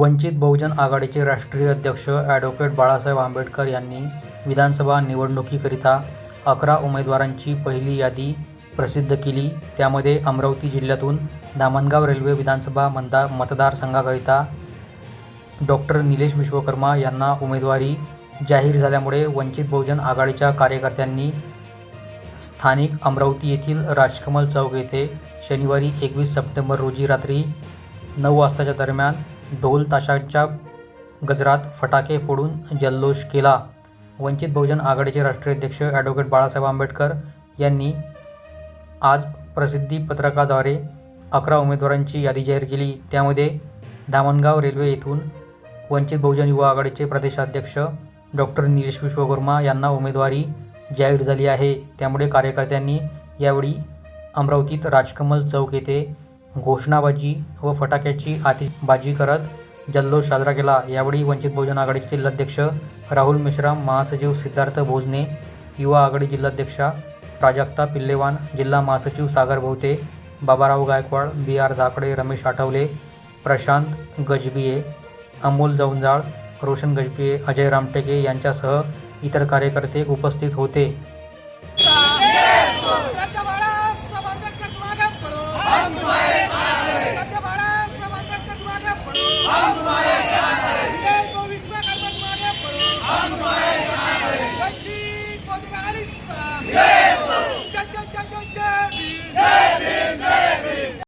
वंचित बहुजन आघाडीचे राष्ट्रीय अध्यक्ष ॲडव्होकेट बाळासाहेब आंबेडकर यांनी विधानसभा निवडणुकीकरिता अकरा उमेदवारांची पहिली यादी प्रसिद्ध केली. त्यामध्ये अमरावती जिल्ह्यातून धामणगाव रेल्वे विधानसभा मतदार मतदारसंघाकरिता डॉक्टर निलेश विश्वकर्मा यांना उमेदवारी जाहीर झाल्यामुळे वंचित बहुजन आघाडीच्या कार्यकर्त्यांनी स्थानिक अमरावती येथील राजकमल चौक येथे शनिवारी एकवीस सप्टेंबर रोजी रात्री नऊ वाजताच्या दरम्यान ढोल ताशाच्या गजरात फटाके फोडून जल्लोष केला. वंचित बहुजन आघाडीचे राष्ट्रीय अध्यक्ष ॲडव्होकेट बाळासाहेब आंबेडकर यांनी आज प्रसिद्धी पत्रकाद्वारे अकरा उमेदवारांची यादी जाहीर केली. त्यामध्ये धामणगाव रेल्वे येथून वंचित बहुजन युवा आघाडीचे प्रदेशाध्यक्ष डॉक्टर निलेश विश्वकर्मा यांना उमेदवारी जाहीर झाली आहे. त्यामुळे कार्यकर्त्यांनी यावेळी अमरावतीत राजकमल चौक येथे घोषणाबाजी व फटाक्याची आतिषबाजी करत जल्लोष साजरा केला. यावेळी वंचित बहुजन आघाडीचे जिल्हाध्यक्ष राहुल मिश्रा महासचिव सिद्धार्थ भोजने युवा आघाडी जिल्हाध्यक्षा प्राजक्ता पिल्लेवान जिल्हा महासचिव सागर भोवते बाबाराव गायकवाड बी आर धाकडे रमेश आठवले प्रशांत गजबिये अमोल जवंजाळ रोशन गजबिये अजय रामटेके यांच्यासह इतर कार्यकर्ते उपस्थित होते. स्वामी महाराज जय जय जय जय